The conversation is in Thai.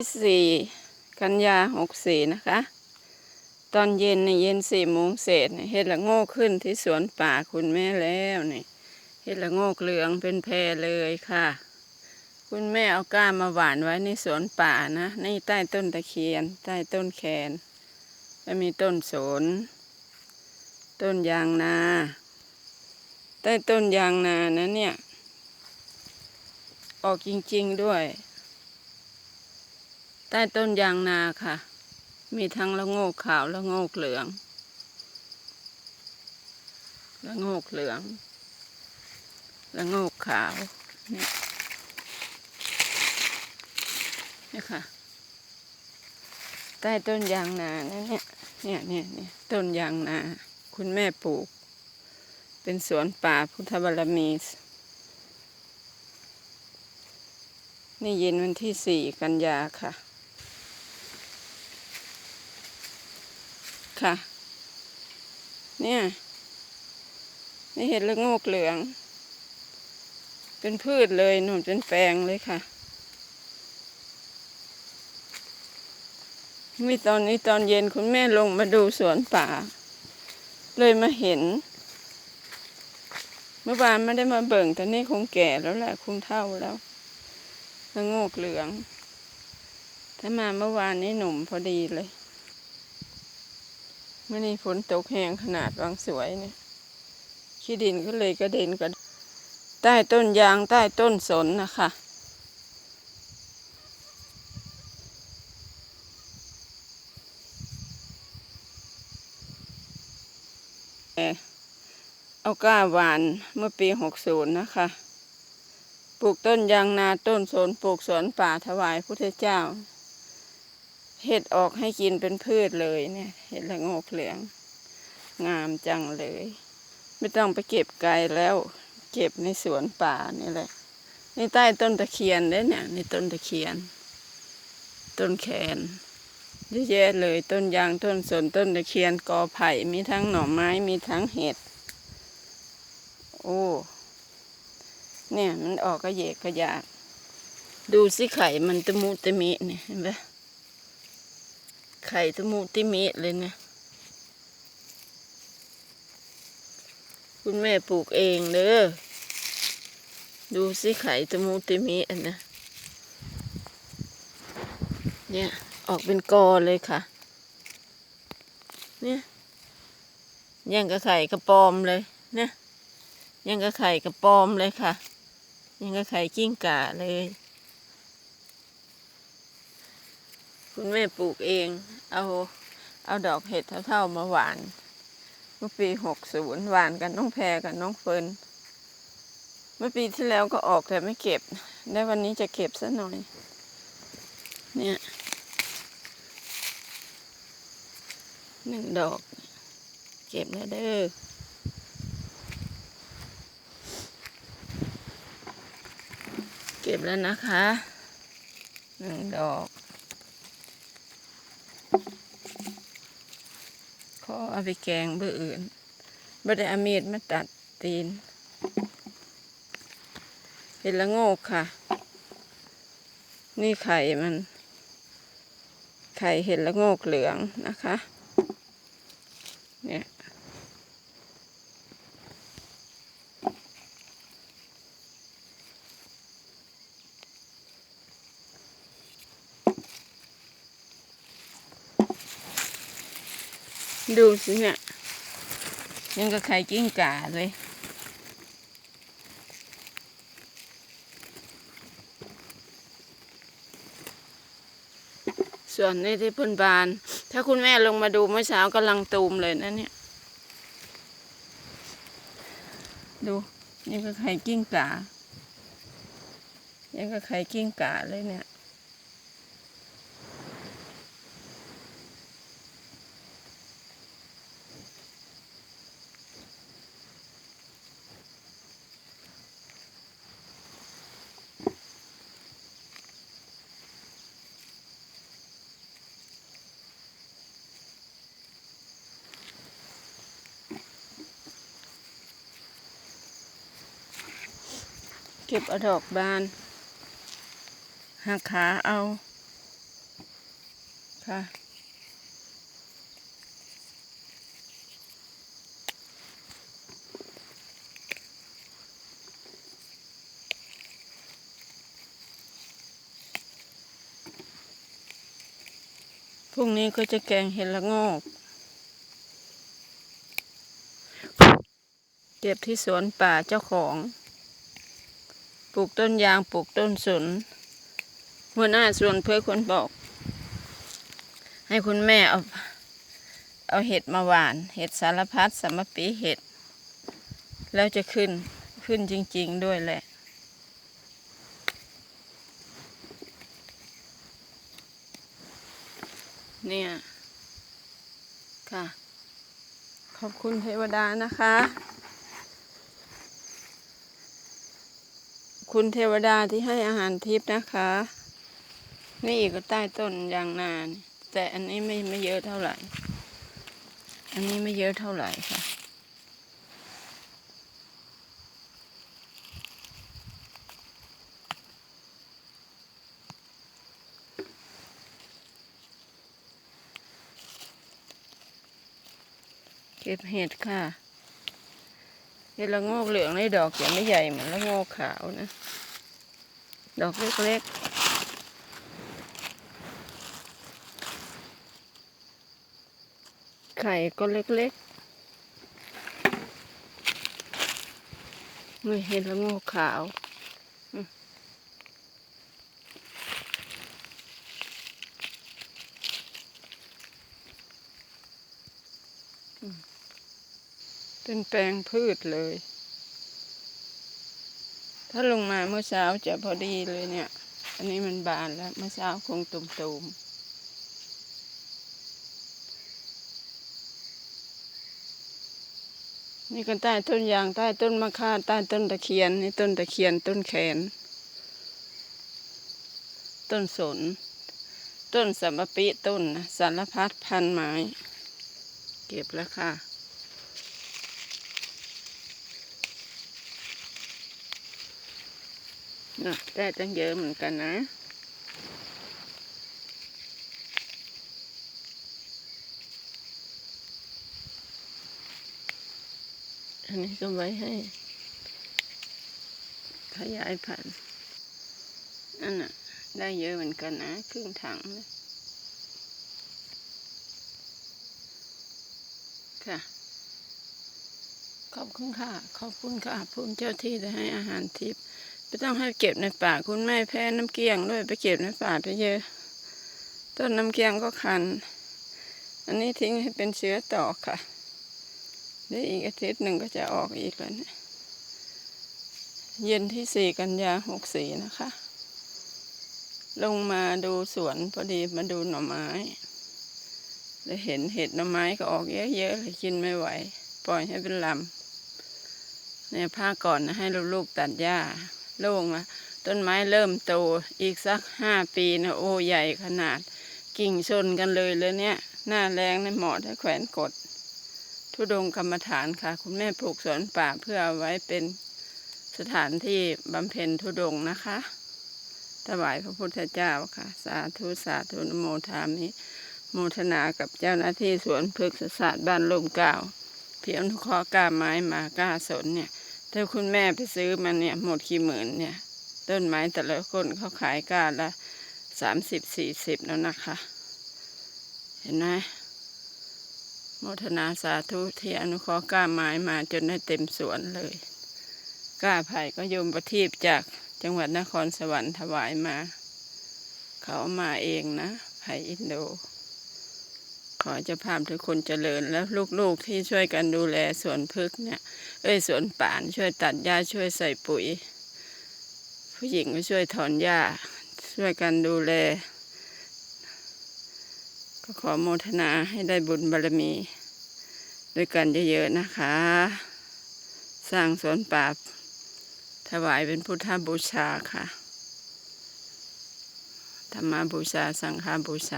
สี่กันยาหกสี่นะคะ ตอนเย็นในเย็นสี่โมงเศษเห็ดละโง่ขึ้นที่สวนป่าคุณแม่แล้วนี่เห็ดละโง่เหลืองเป็นแพรเลยค่ะ คุณแม่เอาก้ามาหวานไว้ในสวนป่านะในใต้ต้นตะเคียน ใต้ต้นแคนแล้วมีต้นสน ต้นยางนา ใต้ต้นยางนานะเนี่ย ออกจริง ๆ ด้วย ใต้ต้นยางนาค่ะ มีทั้งละโงกขาวละโงกเหลืองละโงกเหลืองละโงกขาวเนี่ยนี่ค่ะ ใต้ต้นยางนานะเนี่ยเนี่ยเนี่ยเนี่ยต้นยางนา คุณแม่ปลูก เป็นสวนป่าพุทธบารมีนี่เย็นวันที่สี่กันยาค่ะ ค่ะ เนี่ยนี่เห็ดละโงกเหลือง เป็นพืชเลยหนุนเป็นแปลงเลยค่ะ มีตอนนี้ตอนเย็นคุณแม่ลงมาดูสวนป่า เลยมาเห็น เมื่อวานไม่ได้มาเบิ่งแต่นี่คงแก่แล้วแหละคงเท่าแล้วละโงกเหลือง ถ้ามาเมื่อวานนี้หนุ่มพอดีเลย ไม่นี่ฝนตกแห้งขนาดวางสวยเนี่ยขี้ดินก็เลยกระเด็นกระใต้ต้นยางใต้ต้นสนนะคะเอาก้าหวานเมื่อปีหกศูนย์นะคะ ปลูกต้นยางนาต้นสนปลูกสวนป่าถวายพุทธเจ้า เห็ดออกให้กินเป็นพืชเลยเนี่ย เห็ดละโงกเหลือง งามจังเลย ไม่ต้องไปเก็บไกลแล้ว เก็บในสวนป่านี่แหละนี่ใต้ต้นตะเคียนเด้เนี่ยในต้นตะเคียน ต้นแคนเยอะแยะเลย ต้นยางต้นสนต้นตะเคียนกอไผ่มีทั้งหน่อไม้มีทั้งเห็ด โอ้ เนี่ยมันออกกระเยกกระยาดดูสิไข่มันตะมุตะมิเนี่ยเห็นปะ ไข่ตะมุตะมิเลยเนี่ยคุณแม่ปลูกเองเด้อ ดูสิไข่ตะมุตะมิอันนะ เนี่ยออกเป็นกอเลยค่ะ เนี่ยยังกับไข่กระปอมเลยเนี่ยยังกับไข่กระปอมเลยค่ะ ยังกับไข่กิ้งก่าเลย คุณแม่ปลูกเอง เอาเอาดอกเห็ดเท่าๆมาหวาน เมื่อปีหกศูนย์หวานกันน้องแพรกับน้องเฟิร์นเมื่อปีที่แล้วก็ออกแต่ไม่เก็บ ได้วันนี้จะเก็บซะหน่อย เนี่ยหนึ่งดอก เก็บแล้วเด้อเก็บแล้วนะคะหนึ่งดอก อเอาไปแกงเบื่ออื่นไม่ได้อามีดมาตัดตีนเห็นละโงกค่ะ นี่ไข่มัน ไข่เห็ดละโงกเหลืองนะคะ ดูสิเนี่ยยังกับไข่กิ้งก่าเลยส่วนนี้ที่เพื้นบาน ถ้าคุณแม่ลงมาดูเมื่อเช้ากำลังตูมเลยนะเนี่ย ดูยังกับไข่กิ้งก่ายังกับไข่กิ้งก่าเลยเนี่ย เก็บเอาดอกบานหักขาเอาค่ะพรุ่งนี้ก็จะแกงเห็ดละโงกเก็บที่สวนป่าเจ้าของ ลูกต้นยางปลูกต้นสน หัวหน้าสวนเพื่อคนบอก ให้คุณแม่เอาเอาเห็ดมาหวาน เห็ดสารพัดสมปีเห็ด แล้วจะขึ้นขึ้นจริง ๆด้วยแหละเนี่ยค่ะ ขอบคุณเทวดานะคะ คุณเทวดาที่ให้อาหารทิพย์นะคะ นี่อีกก็ใต้ต้นยางนาน แต่อันนี้ไม่ไม่เยอะเท่าไหร่ อันนี้ไม่เยอะเท่าไหร่ค่ะเก็บเห็ดค่ะ เห็ดละโงกเหลืองในดอกยังไม่ใหญ่เหมือนละโงกขาวนะ ดอกเล็กๆ ไข่ก็เล็กๆไม่เห็ดละโงกขาวอืมอืม เป็นแปลงพืชเลย ถ้าลงมาเมื่อเช้าจะพอดีเลยเนี่ย อันนี้มันบานแล้ว เมื่อเช้าคงตุ่มๆนี่ก็ใต้ต้นยางใต้ต้นมะข่าใต้ต้นตะเคียนนี่ต้นตะเคียนต้นแขน ต้นสน ต้นสัมปปิต้นสารพัดพันไม้ เก็บแล้วค่ะ น่ะ ได้ตั้งเยอะเหมือนกันนะอันนี้ก็ไว้ให้ ขยายพันธุ์อันน่ะ ได้เยอะเหมือนกันนะ ครึ่งถังนะค่ะ ขอบคุณค่ะ ขอบคุณค่ะภูมิเจ้าที่ได้ให้อาหารทิพย์ ไม่ต้องให้เก็บในป่าคุณแม่แพ้น้ำเกลี้ยงด้วยไปเก็บในป่าไปเยอะ ต้นน้ำเกลี้ยงก็คัน อันนี้ทิ้งให้เป็นเชื้อต่อค่ะเดี๋ยวอีกอาทิตย์หนึ่งก็จะออกอีกแล้วเนี่ยเย็นที่สี่กันยาหกสี่นะคะ ลงมาดูสวนพอดีมาดูหน่อไม้เลยเห็นเห็ดหน่อไม้ก็ออกเยอะๆเลยกินไม่ไหว ปล่อยให้เป็นลำเนี่ยผ้าก่อนนะให้ลูกๆตัดหญ้า โล่งละต้นไม้เริ่มโตอีกสักห้าปีนะโอ้ใหญ่ขนาด กิ่งชนกันเลยเลยเนี่ย หน้าแรงในเหมาะถ้าแขวนกด ทุดงกรรมฐานค่ะ คุณแม่ปลูกสวนป่าเพื่อเอาไว้เป็นสถานที่บำเพ็ญทุดงนะคะถวายพระพุทธเจ้าค่ะ สาธุ สาธุนโมทามิโมทนากับเจ้าหน้าที่สวนพฤกษศาสตร์บ้านลมเกล้าเพียงทุกข้อกาไม้มาก้าสนเนี่ย ถ้าคุณแม่ไปซื้อมันเนี่ย หมดกี่หมื่นเนี่ย ต้นไม้แต่ละคนเขาขายก้านละสามสิบสี่สิบแล้วนะคะ เห็นไหมโมทนาสาธุที่อนุเคราะห์กล้าไม้มาจนได้เต็มสวนเลยกล้าไผ่ก็ยมประทีปจากจังหวัดนครสวรรค์ถวายมา เขาเอามาเองนะ ไผ่อินโด ขอจ้าภาพทุกคนเจริญแล้วลูกๆที่ช่วยกันดูแลสวนพฤกษ์เนี่ย เอ้ยสวนป่านช่วยตัดหญ้าช่วยใส่ปุ๋ย ผู้หญิงก็ช่วยถอนหญ้า ช่วยกันดูแล ก็ขอโมทนาให้ได้บุญบารมี ด้วยกันเยอะๆนะคะ สร้างสวนป่าถวายเป็นพุทธบูชาค่ะ ธรรมบูชา สังฆบูชา